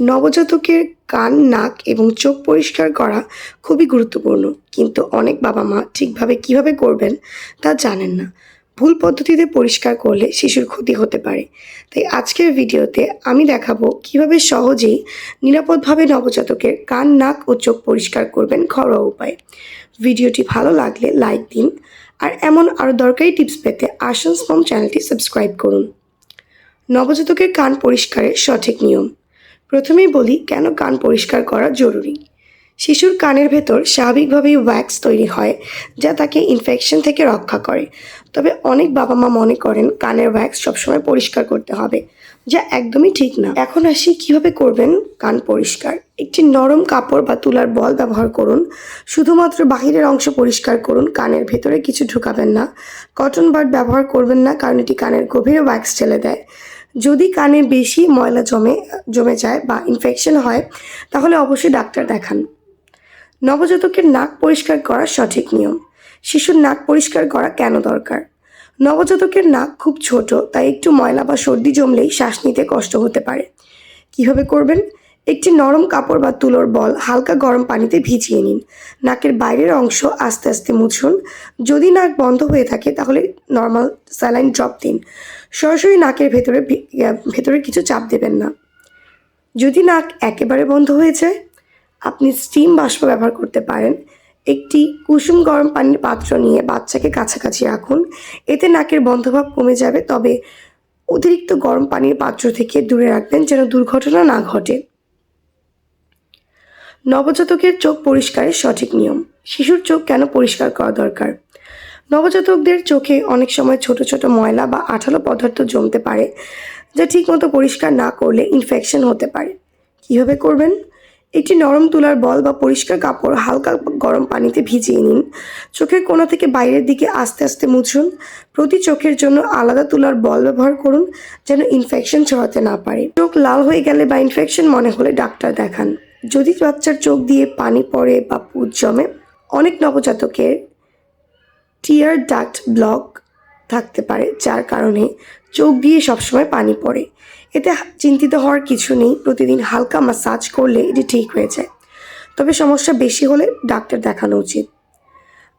নবজাতকের কান, নাক এবং চোখ পরিষ্কার করা খুবই গুরুত্বপূর্ণ। কিন্তু অনেক বাবা মা ঠিকভাবে কীভাবে করবেন তা জানেন না। ভুল পদ্ধতিতে পরিষ্কার করলে শিশুর ক্ষতি হতে পারে। তাই আজকের ভিডিওতে আমি দেখাবো কীভাবে সহজেই নিরাপদভাবে নবজাতকের কান, নাক ও চোখ পরিষ্কার করবেন ঘরোয়া উপায়ে। ভিডিওটি ভালো লাগলে লাইক দিন আর এমন আরও দরকারি টিপস পেতে আসান্স মম চ্যানেলটি সাবস্ক্রাইব করুন। নবজাতকের কান পরিষ্কারের সঠিক নিয়ম। প্রথমেই বলি কেন কান পরিষ্কার করা জরুরি। শিশুর কানের ভেতর স্বাভাবিকভাবেই ওয়্যাক্স তৈরি হয়, যা তাকে ইনফেকশন থেকে রক্ষা করে। তবে অনেক বাবা মা মনে করেন কানের ওয়্যাক্স সবসময় পরিষ্কার করতে হবে, যা একদমই ঠিক না। এখন আসি কীভাবে করবেন কান পরিষ্কার। একটি নরম কাপড় বা তুলার বল ব্যবহার করুন। শুধুমাত্র বাহিরের অংশ পরিষ্কার করুন, কানের ভেতরে কিছু ঢুকাবেন না। কটন বাড ব্যবহার করবেন না, কারণ এটি কানের গভীরে ওয়্যাক্স ঠেলে দেয়। যদি কানে বেশি ময়লা জমে জমে যায় বা ইনফেকশন হয়, তাহলে অবশ্যই ডাক্তার দেখান। নবজাতকের নাক পরিষ্কার করার সঠিক নিয়ম। শিশুর নাক পরিষ্কার করা কেন দরকার? নবজাতকের নাক খুব ছোট, তাই একটু ময়লা বা সর্দি জমলেই শ্বাস নিতে কষ্ট হতে পারে। কীভাবে করবেন? একটি নরম কাপড় বা তুলোর বল হালকা গরম পানিতে ভিজিয়ে নিন। নাকের বাইরের অংশ আস্তে আস্তে মুছুন। যদি নাক বন্ধ হয়ে থাকে, তাহলে নর্মাল স্যালাইন ড্রপ দিন। সরাসরি নাকের ভেতরে ভেতরে কিছু চাপ দেবেন না। যদি নাক একেবারে বন্ধ হয়ে যায় আপনি স্টিম বাষ্প ব্যবহার করতে পারেন। একটি কুসুম গরম পানির পাত্র নিয়ে বাচ্চাকে কাছাকাছি রাখুন। এতে নাকের বন্ধভাব কমে যাবে, তবে অতিরিক্ত গরম পানির পাত্র থেকে দূরে রাখবেন যেন দুর্ঘটনা না ঘটে। নবজাতকের চোখ পরিষ্কারের সঠিক নিয়ম। শিশুর চোখ কেন পরিষ্কার করা দরকার? নবজাতকদের চোখে অনেক সময় ছোট ছোট ময়লা বা আঠালো পদার্থ জমতে পারে, যা ঠিকমতো পরিষ্কার না করলে ইনফেকশন হতে পারে। কীভাবে করবেন? একটি নরম তুলার বল বা পরিষ্কার কাপড় হালকা গরম পানিতে ভিজিয়ে নিন। চোখের কোনা থেকে বাইরের দিকে আস্তে আস্তে মুছুন। প্রতি চোখের জন্য আলাদা তুলার বল ব্যবহার করুন, যেন ইনফেকশন ছড়াতে না পারে। চোখ লাল হয়ে গেলে বা ইনফেকশন মনে হলে ডাক্তার দেখান। যদি বাচ্চার চোখ দিয়ে পানি পড়ে বা পুজ জমে, অনেক নবজাতকের টিয়ার ডাক্ট ব্লক থাকতে পারে, যার কারণে চোখ দিয়ে সবসময় পানি পড়ে। এতে চিন্তিত হওয়ার কিছু নেই, প্রতিদিন হালকা মাসাজ করলে এটি ঠিক হয়ে যায়। তবে সমস্যা বেশি হলে ডাক্তার দেখানো উচিত।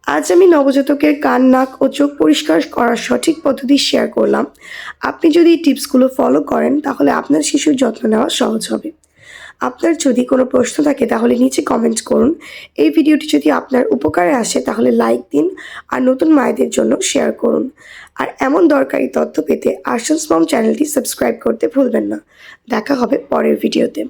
আজ আমি নবজাতকের কান, নাক ও চোখ পরিষ্কার করার সঠিক পদ্ধতি শেয়ার করলাম। আপনি যদি এই টিপসগুলো ফলো করেন, তাহলে আপনার শিশুর যত্ন নেওয়া সহজ হবে। আপনার যদি কোনো প্রশ্ন থাকে, তাহলে নিচে কমেন্ট করুন। এই ভিডিওটি যদি আপনার উপকারে আসে, তাহলে লাইক দিন আর নতুন মায়েদের জন্য শেয়ার করুন। আর এমন দরকারি তথ্য পেতে আর্শন মম চ্যানেলটি সাবস্ক্রাইব করতে ভুলবেন না। দেখা হবে পরের ভিডিওতে।